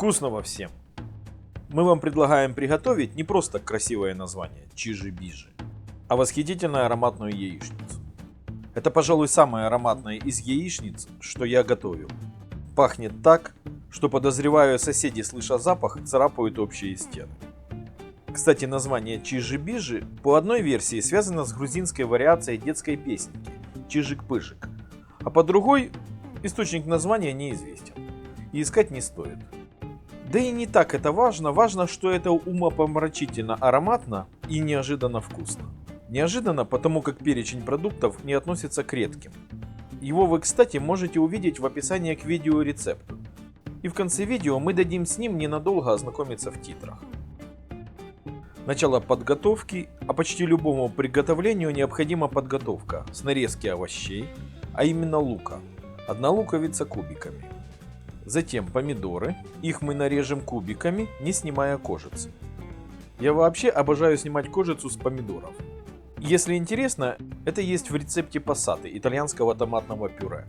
Вкусного всем! Мы вам предлагаем приготовить не просто красивое название чижи-бижи, а восхитительно ароматную яичницу. Это, пожалуй, самая ароматная из яичниц, что я готовил. Пахнет так, что, подозреваю, соседи, слыша запах, царапают общие стены. Кстати, название чижи-бижи по одной версии связано с грузинской вариацией детской песенки «Чижик-пыжик», а по другой источник названия неизвестен и искать не стоит. Да и не так это важно, важно, что это умопомрачительно ароматно и неожиданно вкусно. Неожиданно, потому как перечень продуктов не относится к редким. Его вы, кстати, можете увидеть в описании к видеорецепту. И в конце видео мы дадим с ним ненадолго ознакомиться в титрах. Начало подготовки, а почти любому приготовлению необходима подготовка с нарезки овощей, а именно лука. Одна луковица кубиками. Затем помидоры, их мы нарежем кубиками, не снимая кожицы. Я вообще обожаю снимать кожицу с помидоров. Если интересно, это есть в рецепте пассаты итальянского томатного пюре.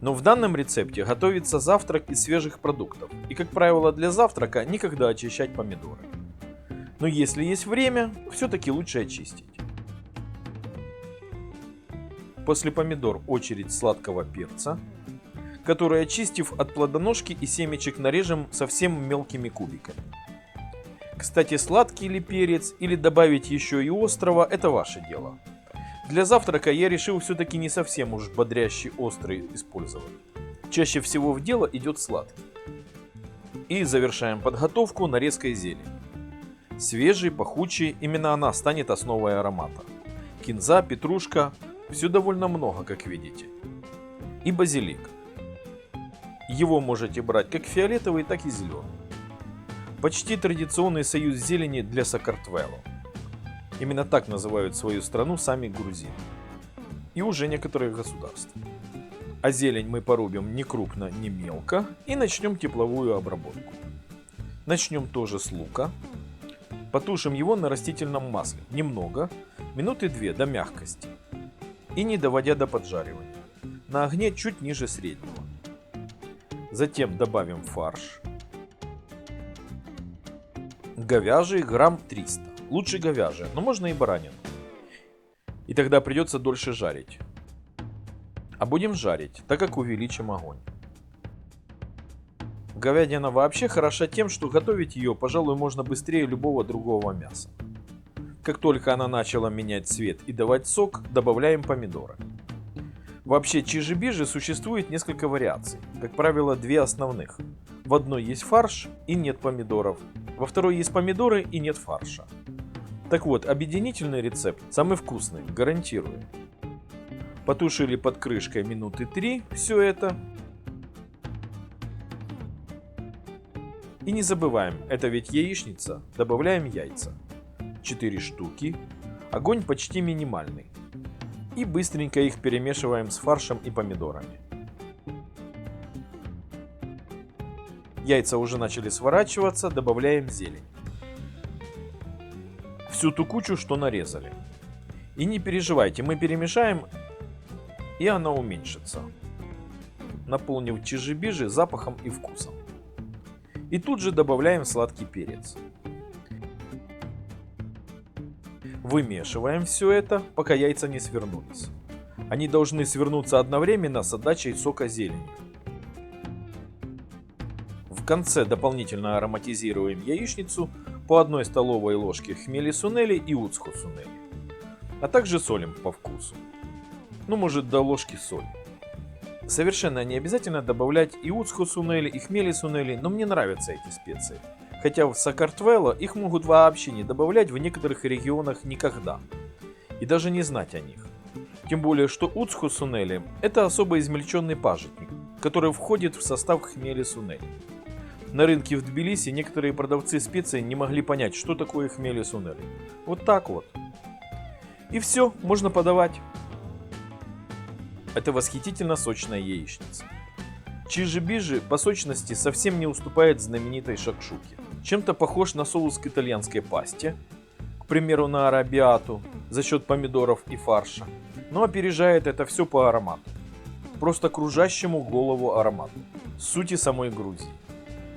Но в данном рецепте готовится завтрак из свежих продуктов, и как правило для завтрака никогда очищать помидоры. Но если есть время, все-таки лучше очистить. После помидор очередь сладкого перца, который очистив от плодоножки и семечек нарежем совсем мелкими кубиками. Кстати, сладкий ли перец или добавить еще и острого – это ваше дело. Для завтрака я решил все-таки не совсем уж бодрящий острый использовать. Чаще всего в дело идет сладкий. И завершаем подготовку нарезкой зелени. Свежий, пахучий, именно она станет основой аромата. Кинза, петрушка, все довольно много, как видите. И базилик. Его можете брать как фиолетовый, так и зеленый. Почти традиционный союз зелени для Сакартвело. Именно так называют свою страну сами грузины. И уже некоторые государства. А зелень мы порубим не крупно, не мелко и начнем тепловую обработку. Начнем тоже с лука, Потушим его на растительном масле, немного, минуты две до мягкости. И не доводя до поджаривания. На огне чуть ниже среднего. Затем добавим фарш. Говяжий грамм 300. Лучше говяжий, но можно и баранину. И тогда придется дольше жарить. А будем жарить, так как увеличим огонь. Говядина вообще хороша тем, что готовить ее, пожалуй, можно быстрее любого другого мяса. Как только она начала менять цвет и давать сок, добавляем помидоры. Вообще чижи-бижи существует несколько вариаций, как правило две основных. В одной есть фарш и нет помидоров, во второй есть помидоры и нет фарша. Так вот, объединительный рецепт самый вкусный, гарантирую. Потушили под крышкой минуты 3 все это, И не забываем, это ведь яичница, добавляем яйца. 4 штуки, огонь почти минимальный. И быстренько их перемешиваем с фаршем и помидорами. Яйца уже начали сворачиваться, добавляем зелень. Всю ту кучу, что нарезали. И не переживайте, мы перемешаем, и она уменьшится, наполнив чижи-бижи запахом и вкусом. И тут же добавляем сладкий перец. Вымешиваем все это, пока яйца не свернулись. Они должны свернуться одновременно с отдачей сока зелени. В конце дополнительно ароматизируем яичницу по одной столовой ложке хмели сунели и уцху сунели. А также солим по вкусу. Ну, может, до ложки соли. Совершенно не обязательно добавлять и уцху сунели, и хмели сунели, но мне нравятся эти специи. Хотя в Сакартвело их могут вообще не добавлять в некоторых регионах никогда. И даже не знать о них. Тем более, что уцху сунели – это особо измельченный пажитник, который входит в состав хмели сунели. На рынке в Тбилиси некоторые продавцы специй не могли понять, что такое хмели сунели. Вот так вот. И все, можно подавать. Это восхитительно сочная яичница. Чижи-бижи по сочности совсем не уступает знаменитой шакшуке. Чем-то похож на соус к итальянской пасте, к примеру на арабиату, за счет помидоров и фарша, но опережает это все по аромату. Просто кружащему голову аромату. Сути самой Грузии.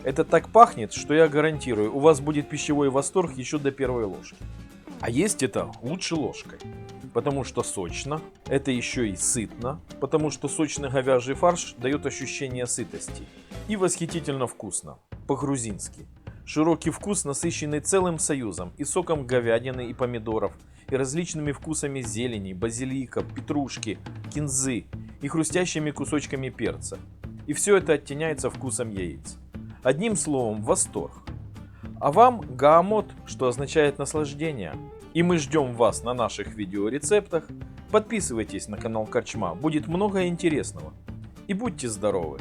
Это так пахнет, что я гарантирую, у вас будет пищевой восторг еще до первой ложки. А есть это лучше ложкой, потому что сочно, это еще и сытно, потому что сочный говяжий фарш дает ощущение сытости. И восхитительно вкусно, по-грузински. Широкий вкус, насыщенный целым союзом и соком говядины и помидоров, и различными вкусами зелени, базилика, петрушки, кинзы и хрустящими кусочками перца. И все это оттеняется вкусом яиц. Одним словом, восторг. А вам гаамот, что означает наслаждение. И мы ждем вас на наших видеорецептах. Подписывайтесь на канал Корчма, будет много интересного. И будьте здоровы!